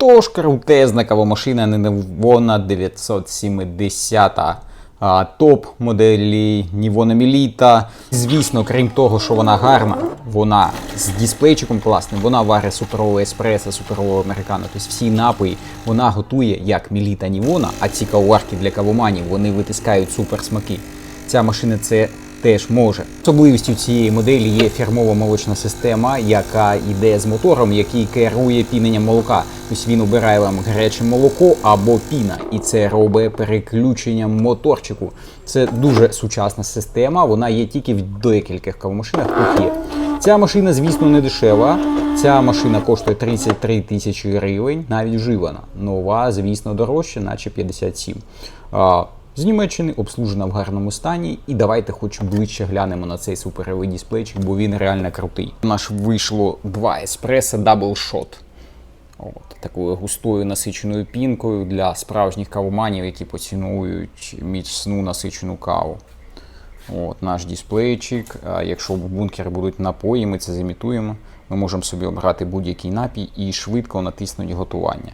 Тож крутезна кавомашина Nivona 970 а, топ моделі Nivona Melita. Звісно, крім того, що вона гарна, вона з дисплейчиком класним, вона варить суперове еспресо, суперове американо, тобто всі напої вона готує як Melita Nivona, а ці кавоварки для кавоманів вони витискають супер смаки. Ця машина це теж може. Особливістю цієї моделі є фірмова молочна система, яка йде з мотором, який керує піненням молока. Тобто він обирає вам гаряче молоко або піна, і це робить переключенням моторчику. Це дуже сучасна система. Вона є тільки в декількох кавомашинах. Тут є. Ця машина, звісно, не дешева. Ця машина коштує 33 тисячі гривень, навіть вживана. Нова, звісно, дорожча, наче 57. З Німеччини обслужена в гарному стані. І давайте хоч ближче глянемо на цей суперовий дисплейчик, бо він реально крутий. У нас вийшло два Double Shot. От, такою густою насиченою пінкою для справжніх кавоманів, які поцінують міцну насичену каву. От, наш дисплейчик. Якщо в бункері будуть напої, ми це зімітуємо. Ми можемо собі обрати будь-який напій і швидко натиснути готування.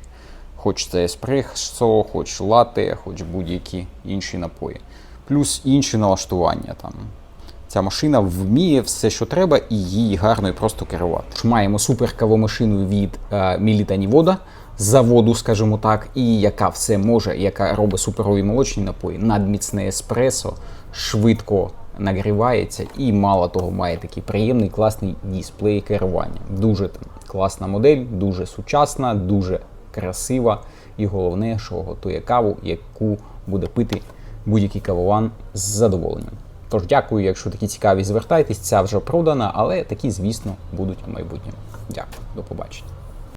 Хоч це еспресо, хоч лате, хоч будь-які інші напої. Плюс інші налаштування там. Ця машина вміє все, що треба, і її гарно і просто керувати. Маємо супер кавомашину від е, Nivoda, з заводу, скажімо так, і яка все може, яка робить суперові молочні напої, надміцне еспресо, швидко нагрівається і мало того має такий приємний класний дисплей керування. Дуже там, класна модель, дуже сучасна, дуже красива. І головне, що готує каву, яку буде пити будь-який кавован з задоволенням. Тож дякую, якщо такі цікаві, звертайтесь. Ця вже продана, але такі, звісно, будуть у майбутньому. Дякую, до побачення.